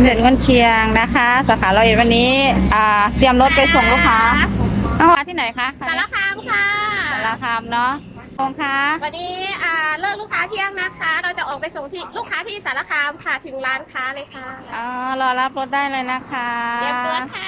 มเด็จเงินเชียงนะคะ สาขาเราเอ็ดวันนี้อ่าเตรียมรถไปส่งลูกค้าลูกค้าที่ไหนคะสารคามค่ะสารคามเนาะคงค่ะวันนี้อ่าเลิกลูกค้าเที่ยงนะคะ เราจะออกไปส่งที่ลูกค้าที่สารคามค่ะถึงร้านค้าเลยค่ะอ๋อรอรับรถได้เลยนะคะ เตรียมตัวค่ะ